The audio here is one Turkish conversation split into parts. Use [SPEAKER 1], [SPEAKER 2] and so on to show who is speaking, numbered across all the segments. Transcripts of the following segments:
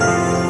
[SPEAKER 1] Thank you.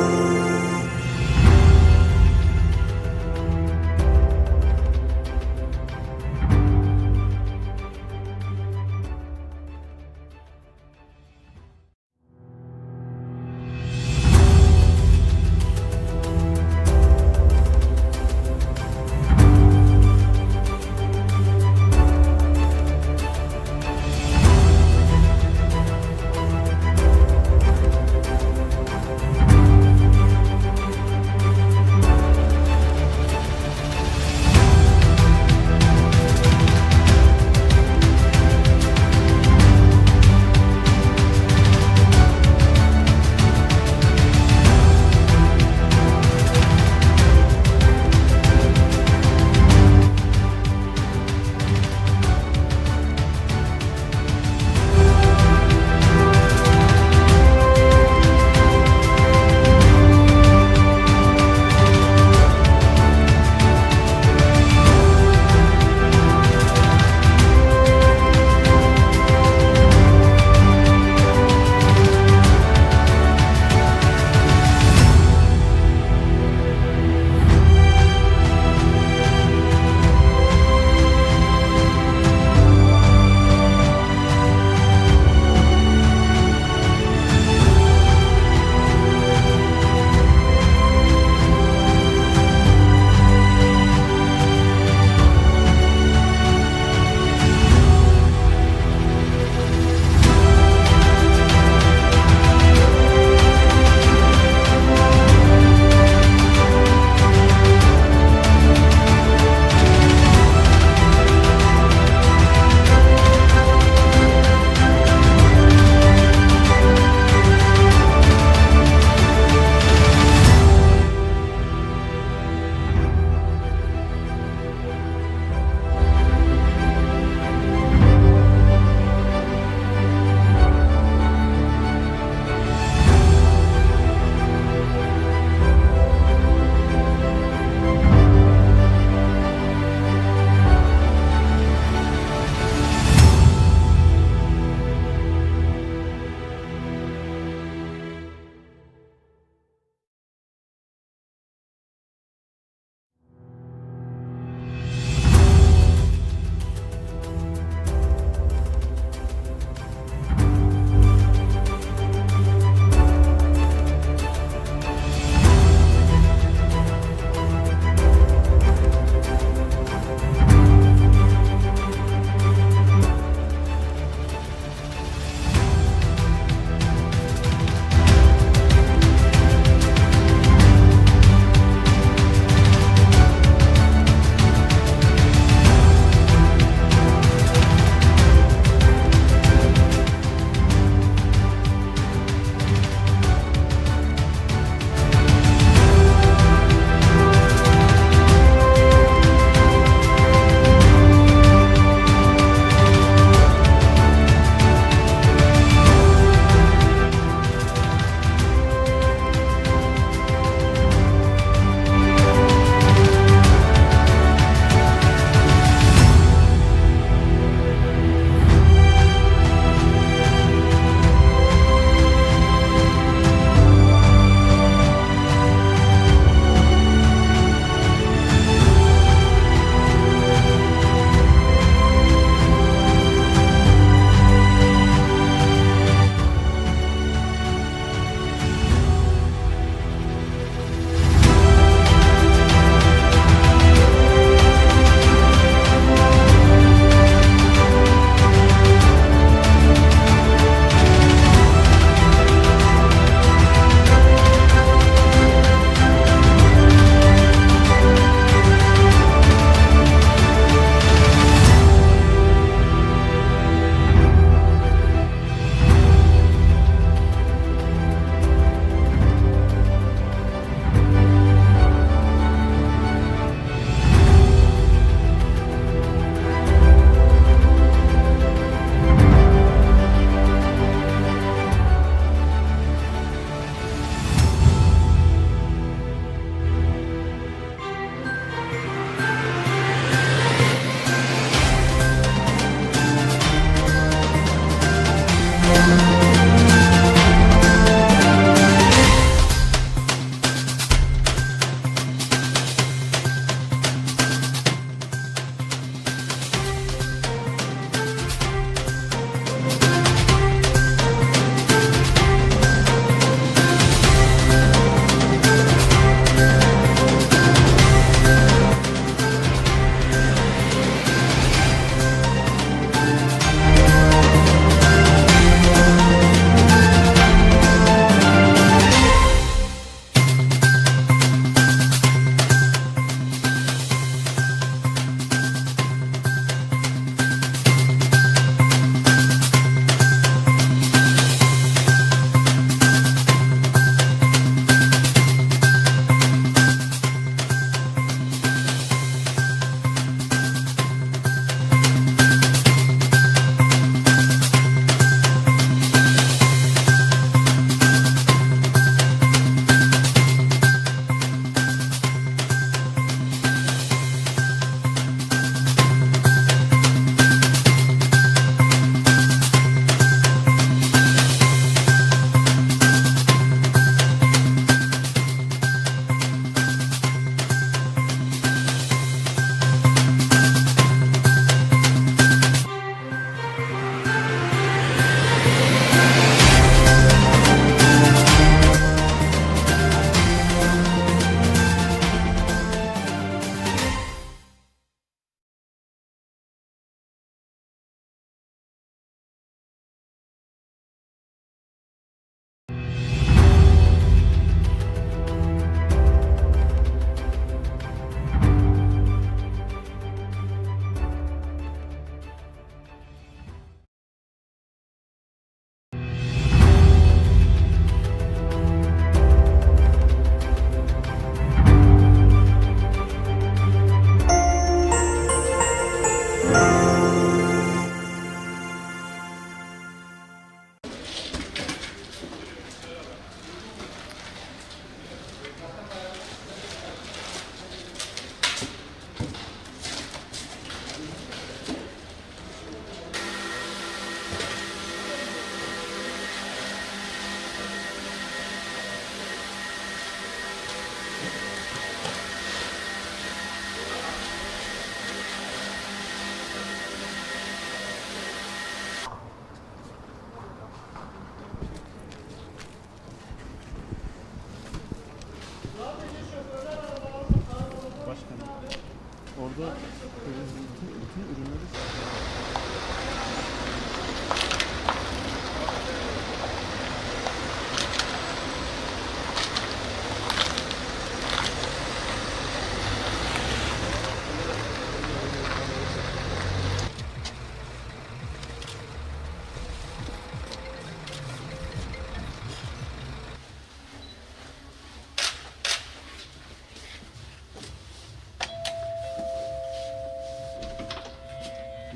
[SPEAKER 1] Bütün, bütün ürünleri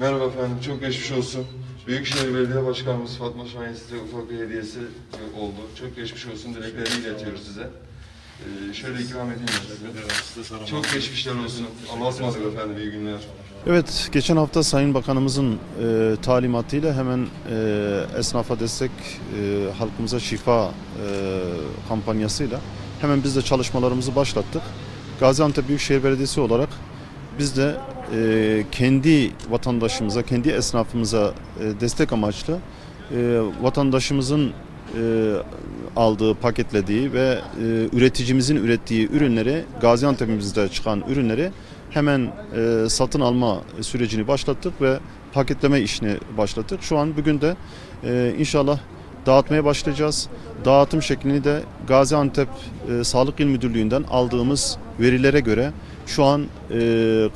[SPEAKER 1] Merhaba efendim, çok geçmiş olsun. Büyükşehir Belediye Başkanımız Fatma Şahin size ufak bir hediyesi oldu. Çok geçmiş olsun, dileklerini iletiyoruz size. Ee, şöyle ikram edeyim size. Çok geçmişler olsun. Allah'a ısmarladık efendim, iyi günler.
[SPEAKER 2] Evet, geçen hafta Sayın Bakanımızın e, talimatıyla hemen e, esnafa destek, e, halkımıza şifa e, kampanyasıyla hemen biz de çalışmalarımızı başlattık. Gaziantep Büyükşehir Belediyesi olarak biz de e, kendi vatandaşımıza, kendi esnafımıza e, destek amaçlı e, vatandaşımızın e, aldığı, paketlediği ve e, üreticimizin ürettiği ürünleri, Gaziantep'imizde çıkan ürünleri hemen e, satın alma sürecini başlattık ve paketleme işini başlattık. Şu an bugün de e, inşallah dağıtmaya başlayacağız. Dağıtım şeklini de Gaziantep e, Sağlık İl Müdürlüğü'nden aldığımız verilere göre şu an e,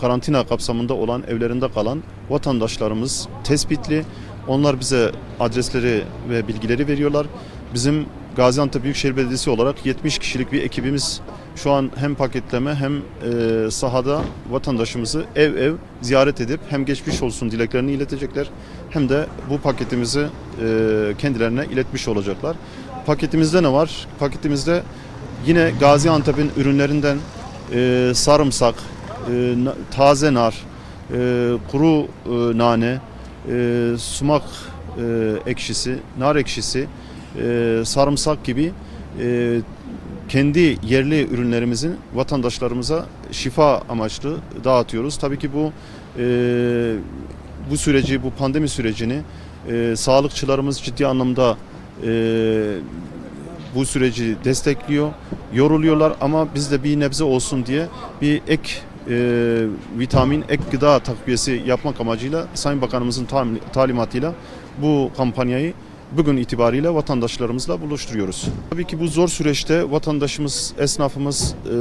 [SPEAKER 2] karantina kapsamında olan evlerinde kalan vatandaşlarımız tespitli. Onlar bize adresleri ve bilgileri veriyorlar. Bizim Gaziantep Büyükşehir Belediyesi olarak 70 kişilik bir ekibimiz şu an hem paketleme hem e, sahada vatandaşımızı ev ev ziyaret edip hem geçmiş olsun dileklerini iletecekler hem de bu paketimizi e, kendilerine iletmiş olacaklar. Paketimizde ne var? Paketimizde yine Gaziantep'in ürünlerinden e, sarımsak, e, taze nar, e, kuru e, nane, sumak ekşisi, nar ekşisi, sarımsak gibi kendi yerli ürünlerimizin vatandaşlarımıza şifa amaçlı dağıtıyoruz. Tabii ki bu bu süreci, bu pandemi sürecini sağlıkçılarımız ciddi anlamda bu süreci destekliyor, yoruluyorlar ama biz de bir nebze olsun diye bir ek e, vitamin, ek gıda takviyesi yapmak amacıyla Sayın Bakanımızın talimatıyla bu kampanyayı bugün itibariyle vatandaşlarımızla buluşturuyoruz. Tabii ki bu zor süreçte vatandaşımız, esnafımız e,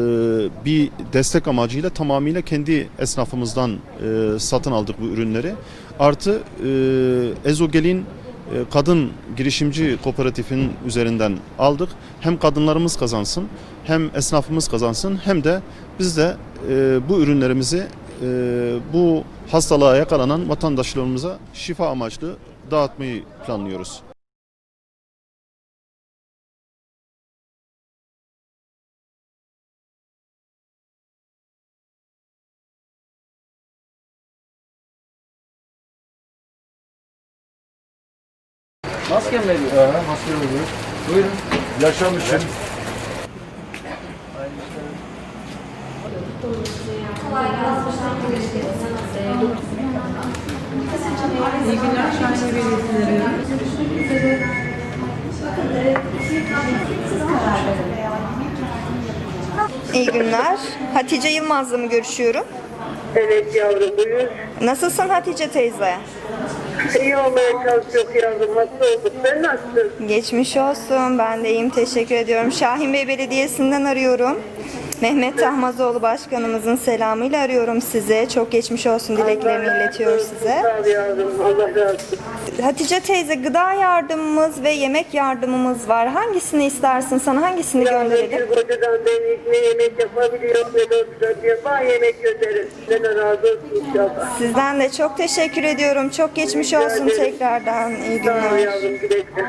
[SPEAKER 2] bir destek amacıyla tamamıyla kendi esnafımızdan e, satın aldık bu ürünleri. Artı e, Ezogel'in kadın girişimci kooperatifin üzerinden aldık. Hem kadınlarımız kazansın, hem esnafımız kazansın, hem de biz de e, bu ürünlerimizi e, bu hastalığa yakalanan vatandaşlarımıza şifa amaçlı dağıtmayı planlıyoruz.
[SPEAKER 3] Maske mi veriyor?
[SPEAKER 4] Aha, maske oluyor.
[SPEAKER 3] Buyurun.
[SPEAKER 4] Yaşam için.
[SPEAKER 5] İyi günler Şahane Belediyesi'ne
[SPEAKER 6] İyi günler. Hatice Yılmaz'la mı görüşüyorum?
[SPEAKER 7] Evet yavrum buyur.
[SPEAKER 6] Nasılsın Hatice teyze?
[SPEAKER 7] İyi olmaya çalışıyor yavrum. Hasta olduk. Sen nasılsın?
[SPEAKER 6] Geçmiş olsun. Ben de iyiyim. Teşekkür ediyorum. Şahin Bey Belediyesi'nden arıyorum. Mehmet Tahmazoğlu Başkanımızın selamıyla arıyorum size. Çok geçmiş olsun
[SPEAKER 7] razı
[SPEAKER 6] iletiyor size.
[SPEAKER 7] Sağ ol yavrum. Allah razı olsun.
[SPEAKER 6] Hatice teyze gıda yardımımız ve yemek yardımımız var. Hangisini istersin? Sana hangisini gönderelim?
[SPEAKER 7] Bir kocadan ben ne yemek yapabiliyorum de oturup yapar yemek gönderir. Sana razı olsun inşallah.
[SPEAKER 6] Sizden de çok teşekkür ediyorum. Çok geçmiş
[SPEAKER 7] Rica
[SPEAKER 6] olsun
[SPEAKER 7] ederim.
[SPEAKER 6] tekrardan. İyi
[SPEAKER 7] Sağ ol
[SPEAKER 6] günler.
[SPEAKER 7] yavrum. Güle güle.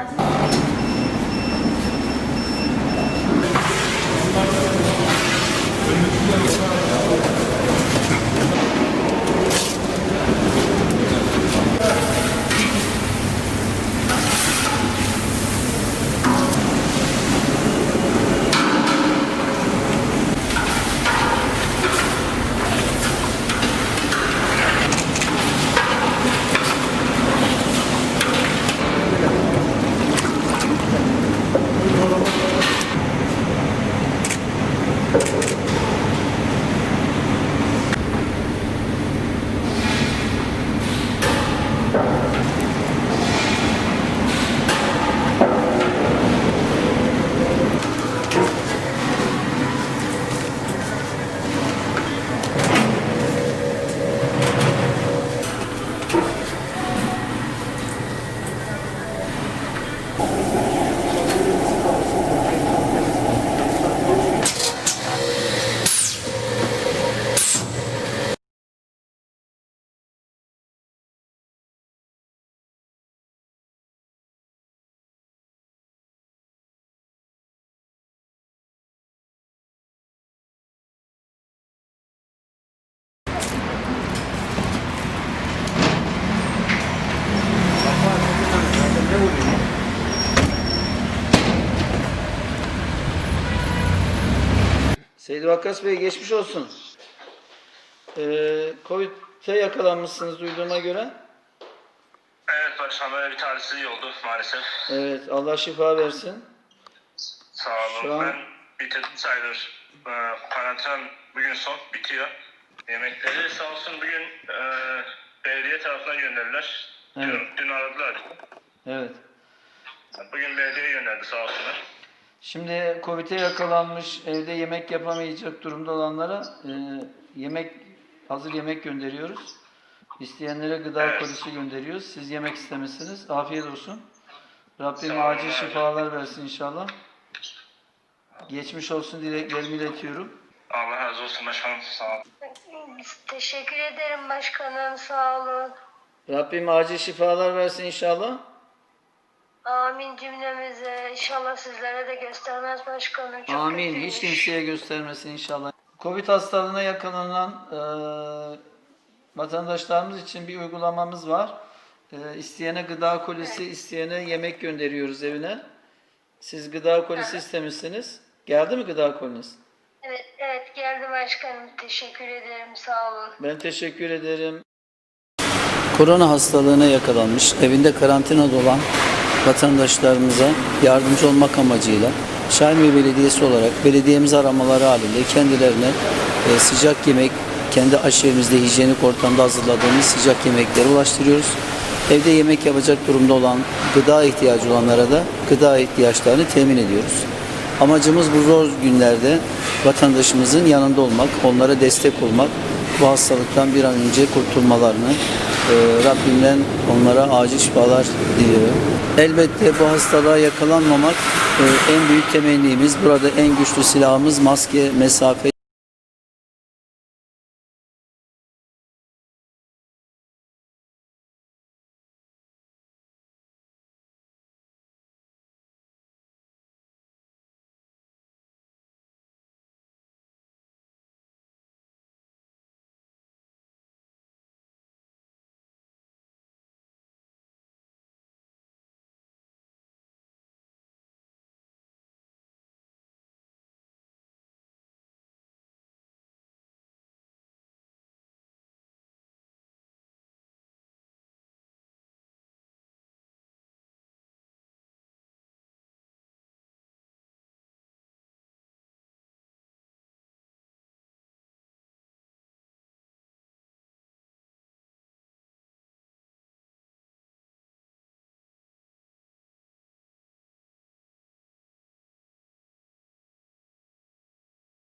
[SPEAKER 3] Seydi Vakkas Bey geçmiş olsun. Ee, Covid'e yakalanmışsınız duyduğuma göre.
[SPEAKER 4] Evet Barışhan böyle bir talihsizlik oldu maalesef.
[SPEAKER 3] Evet Allah şifa versin.
[SPEAKER 4] Sağ olun.
[SPEAKER 3] Şu an-
[SPEAKER 4] Ben bitirdim sayılır. Ee, karantinam bugün son bitiyor. Yemekleri sağ olsun bugün e, belediye tarafından gönderdiler.
[SPEAKER 3] Evet.
[SPEAKER 4] Dün, dün aradılar.
[SPEAKER 3] Evet.
[SPEAKER 4] Bugün belediye gönderdi sağ olsunlar.
[SPEAKER 3] Şimdi Covid'e yakalanmış, evde yemek yapamayacak durumda olanlara e, yemek hazır yemek gönderiyoruz. İsteyenlere gıda
[SPEAKER 4] Evet.
[SPEAKER 3] kolisi gönderiyoruz. Siz yemek istemişsiniz. Afiyet olsun. Rabbim acil şifalar versin inşallah. Geçmiş olsun dileklerimi iletiyorum.
[SPEAKER 4] Allah razı olsun başkanım sağ olun.
[SPEAKER 8] Teşekkür ederim başkanım sağ olun.
[SPEAKER 3] Rabbim acil şifalar versin inşallah.
[SPEAKER 8] Amin cümlemize. İnşallah sizlere de göstermez başkanım. Çok
[SPEAKER 3] Amin.
[SPEAKER 8] kötüymüş.
[SPEAKER 3] Hiç kimseye göstermesin inşallah. Covid hastalığına yakalanan e, vatandaşlarımız için bir uygulamamız var. E, isteyene gıda kolisi, isteyene yemek gönderiyoruz evine. Siz gıda kolisi istemişsiniz. Geldi mi gıda koliniz?
[SPEAKER 8] Evet, evet geldi başkanım. Teşekkür ederim sağ olun.
[SPEAKER 3] Ben teşekkür ederim. Korona hastalığına yakalanmış, evinde karantinada olan vatandaşlarımıza yardımcı olmak amacıyla Şahinbey Belediyesi olarak belediyemiz aramaları halinde kendilerine e, sıcak yemek, kendi aşevimizde hijyenik ortamda hazırladığımız sıcak yemekleri ulaştırıyoruz. Evde yemek yapacak durumda olan, gıda ihtiyacı olanlara da gıda ihtiyaçlarını temin ediyoruz. Amacımız bu zor günlerde vatandaşımızın yanında olmak, onlara destek olmak, bu hastalıktan bir an önce kurtulmalarını e, Rabbimden onlara acil şifalar diliyorum. Elbette bu hastalığa yakalanmamak e, en büyük temennimiz. Burada en güçlü silahımız maske, mesafe,